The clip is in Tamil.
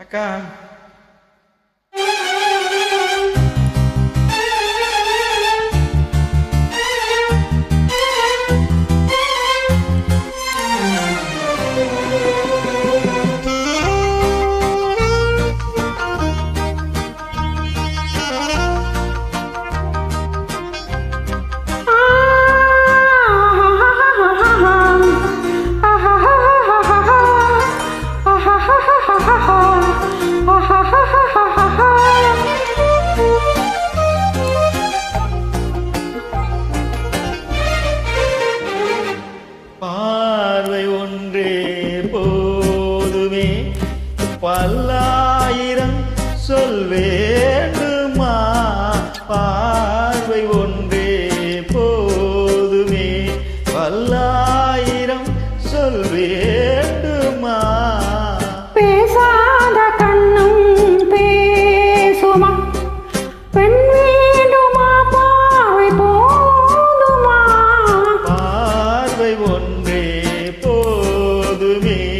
Acá. வேண்டுமா? பார்வை ஒன்றே போதுமே. பல்லாயிரம் சொல் வேண்டுமா? பேசாத கண்ணும் பேசுமா. பெண் வேண்டுமா? பார்வை போதுமா. பார்வை ஒன்றே போதுமே.